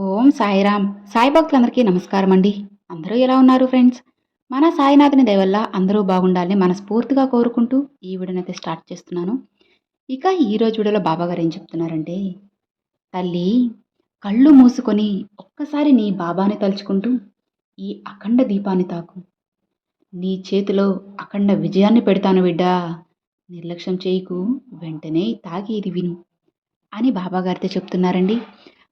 ఓం సాయిరామ్. సాయి భక్తులందరికీ నమస్కారం అండి అందరూ ఎలా ఉన్నారు ఫ్రెండ్స్? మన సాయినాథుని దయవల్ల అందరూ బాగుండాలని మనస్ఫూర్తిగా కోరుకుంటూ ఈ వీడియోనైతే స్టార్ట్ చేస్తున్నాను. ఇక ఈరోజు వీడియోలో బాబాగారు ఏం చెప్తున్నారంటే తల్లి కళ్ళు మూసుకొని ఒక్కసారి నీ బాబాని తలుచుకుంటూ ఈ అఖండ దీపాన్ని తాకు. నీ చేతిలో అఖండ విజయాన్ని పెడతాను బిడ్డా. నిర్లక్ష్యం చేయకు. వెంటనే తాగి ఇది విను అని బాబాగారితో చెప్తున్నారండి.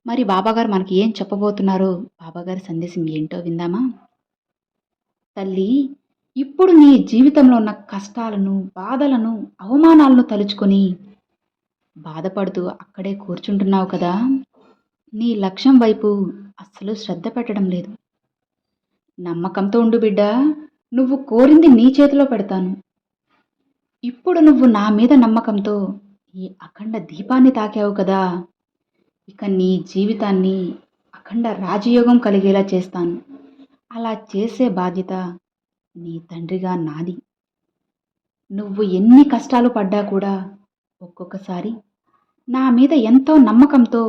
మరి బాబాగారు మనకి ఏం చెప్పబోతున్నారో? బాబాగారి సందేశం ఏంటో విందామా? తల్లి ఇప్పుడు నీ జీవితంలో ఉన్న కష్టాలను బాధలను అవమానాలను తలుచుకొని బాధపడుతూ అక్కడే కూర్చుంటున్నావు కదా? నీ లక్ష్యం వైపు అస్సలు శ్రద్ధ పెట్టడం లేదు. నమ్మకంతో ఉండు బిడ్డ నువ్వు కోరింది నీ చేతిలో పెడతాను. ఇప్పుడు నువ్వు నా మీద నమ్మకంతో ఈ అఖండ దీపాన్ని తాకావు కదా? ఇక నీ జీవితాన్ని అఖండ రాజయోగం కలిగేలా చేస్తాను. అలా చేసే బాధ్యత నీ తండ్రిగా నాది. నువ్వు ఎన్ని కష్టాలు పడ్డా కూడా ఒక్కొక్కసారి నా మీద ఎంతో నమ్మకంతో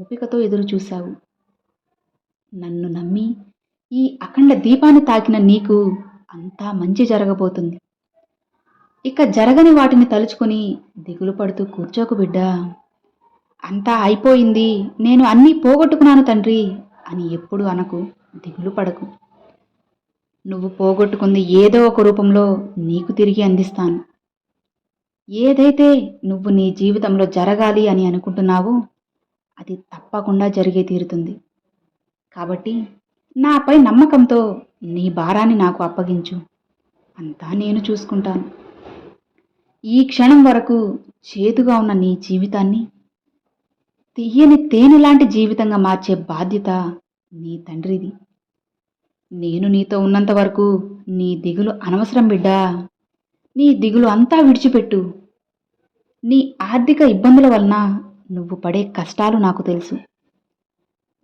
ఓపికతో ఎదురు చూశావు. నన్ను నమ్మి ఈ అఖండ దీపాన్ని తాకిన నీకు అంతా మంచి జరగబోతుంది. ఇక జరగని వాటిని తలుచుకొని దిగులు పడుతూ కూర్చోకు బిడ్డా. అంతా అయిపోయింది నేను అన్నీ పోగొట్టుకున్నాను తండ్రి అని ఎప్పుడు అనకు దిగులు పడకు. నువ్వు పోగొట్టుకుంది ఏదో ఒక రూపంలో నీకు తిరిగి అందిస్తాను. ఏదైతే నువ్వు నీ జీవితంలో జరగాలి అని అనుకుంటున్నావో అది తప్పకుండా జరిగే తీరుతుంది. కాబట్టి నాపై నమ్మకంతో నీ భారాన్ని నాకు అప్పగించు. అంతా నేను చూసుకుంటాను. ఈ క్షణం వరకు చేదుగా ఉన్న నీ జీవితాన్ని తీయని తేనె లాంటి జీవితంగా మార్చే బాధ్యత నీ తండ్రిది. నేను నీతో ఉన్నంత వరకు నీ దిగులు అనవసరం బిడ్డా. నీ దిగులు అంతా విడిచిపెట్టు. నీ ఆర్థిక ఇబ్బందుల వలన నువ్వు పడే కష్టాలు నాకు తెలుసు.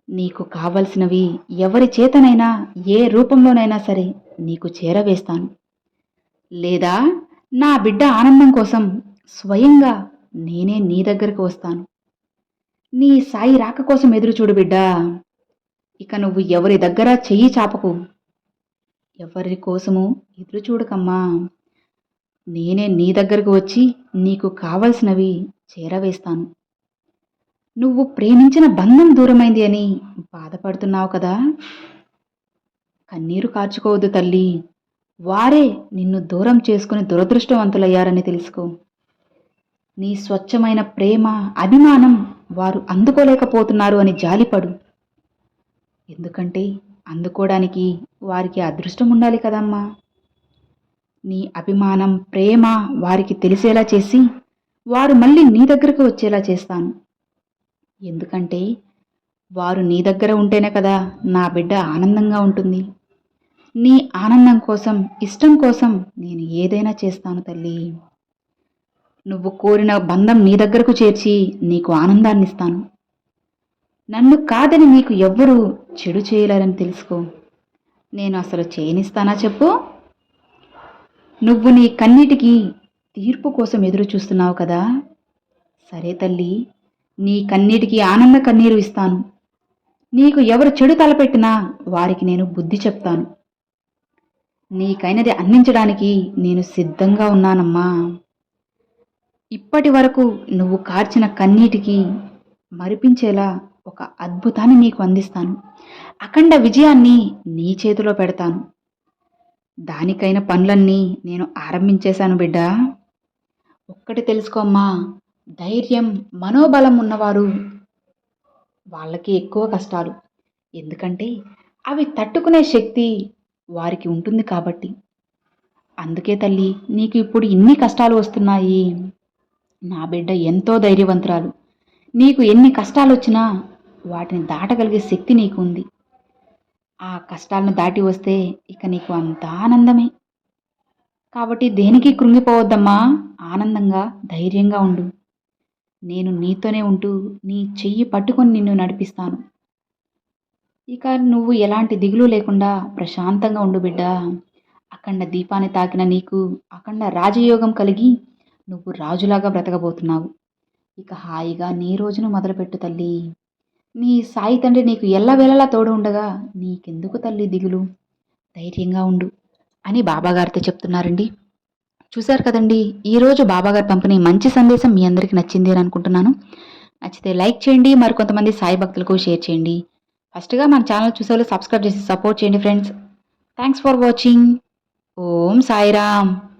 నీకు కావలసినవి ఎవరి చేతనైనా ఏ రూపంలోనైనా సరే నీకు చేరవేస్తాను. లేదా నా బిడ్డ ఆనందం కోసం స్వయంగా నేనే నీ దగ్గరకు వస్తాను. నీ సాయి రాక కోసం ఎదురు చూడు బిడ్డా. ఇక నువ్వు ఎవరి దగ్గర చెయ్యి చాపకు? ఎవరి కోసము ఎదురు చూడకమ్మా. నేనే నీ దగ్గరకు వచ్చి నీకు కావలసినవి చేరవేస్తాను. నువ్వు ప్రేమించిన బంధం దూరమైంది అని బాధపడుతున్నావు కదా. కన్నీరు కార్చుకోవద్దు తల్లి. వారే నిన్ను దూరం చేసుకుని దురదృష్టవంతులయ్యారని తెలుసుకో. నీ స్వచ్ఛమైన ప్రేమ అభిమానం వారు అందుకోలేకపోతున్నారు అని జాలిపడు. ఎందుకంటే అందుకోవడానికి వారికి అదృష్టం ఉండాలి కదమ్మా. నీ అభిమానం ప్రేమ వారికి తెలిసేలా చేసి వారు మళ్ళీ నీ దగ్గరకు వచ్చేలా చేస్తాను. ఎందుకంటే వారు నీ దగ్గర ఉంటేనే కదా నా బిడ్డ ఆనందంగా ఉంటుంది. నీ ఆనందం కోసం ఇష్టం కోసం నేను ఏదైనా చేస్తాను తల్లి. నువ్వు కోరిన బంధం నీ దగ్గరకు చేర్చి నీకు ఆనందాన్నిస్తాను. నన్ను కాదని నీకు ఎవ్వరూ చెడు చేయలేరని తెలుసుకో. నేను అసలు చేయనిస్తానా చెప్పు? నువ్వు నీ కన్నీటికి తీర్పు కోసం ఎదురు చూస్తున్నావు కదా. సరే తల్లి నీ కన్నీటికి ఆనంద కన్నీరు ఇస్తాను. నీకు ఎవరు చెడు తలపెట్టినా వారికి నేను బుద్ధి చెప్తాను. నీకైనది అందించడానికి నేను సిద్ధంగా ఉన్నానమ్మా. ఇప్పటి వరకు నువ్వు కార్చిన కన్నీటికి మరిపించేలా ఒక అద్భుతాన్ని నీకు అందిస్తాను. అఖండ విజయాన్ని నీ చేతిలో పెడతాను. దానికైన పనులన్నీ నేను ఆరంభించేశాను బిడ్డ. ఒక్కటి తెలుసుకోమ్మా ధైర్యం మనోబలం ఉన్నవారు వాళ్ళకి ఎక్కువ కష్టాలు. ఎందుకంటే అవి తట్టుకునే శక్తి వారికి ఉంటుంది కాబట్టి. అందుకే తల్లి నీకు ఇప్పుడు ఇన్ని కష్టాలు వస్తున్నాయి. నా బిడ్డ ఎంతో ధైర్యవంతురాలు. నీకు ఎన్ని కష్టాలు వచ్చినా వాటిని దాటగలిగే శక్తి నీకు ఉంది ఆ కష్టాలను దాటి వస్తే ఇక నీకు అంత ఆనందమే. కాబట్టి దేనికి కృంగిపోవద్దమ్మా ఆనందంగా ధైర్యంగా ఉండు. నేను నీతోనే ఉంటూ నీ చెయ్యి పట్టుకొని నిన్ను నడిపిస్తాను. ఇక నువ్వు ఎలాంటి దిగులు లేకుండా ప్రశాంతంగా ఉండు బిడ్డ. అఖండ దీపాన్ని తాకిన నీకు అఖండ రాజయోగం కలిగి నువ్వు రాజులాగా బ్రతకబోతున్నావు. ఇక హాయిగా నీ రోజును మొదలుపెట్టు తల్లి. నీ సాయి తండ్రి నీకు ఎల్లవేళలా తోడు ఉండగా నీకెందుకు తల్లి దిగులు? ధైర్యంగా ఉండు అని బాబాగారితో చెప్తున్నారండి. చూశారు కదండి ఈరోజు బాబాగారు పంపిణీ మంచి సందేశం మీ అందరికీ నచ్చింది అని అనుకుంటున్నాను. నచ్చితే లైక్ చేయండి మరికొంతమంది సాయి భక్తులకు షేర్ చేయండి. ఫస్ట్గా మన ఛానల్ చూసేవాళ్ళు సబ్స్క్రైబ్ చేసి సపోర్ట్ చేయండి friends. Thanks for watching. Om Sairam.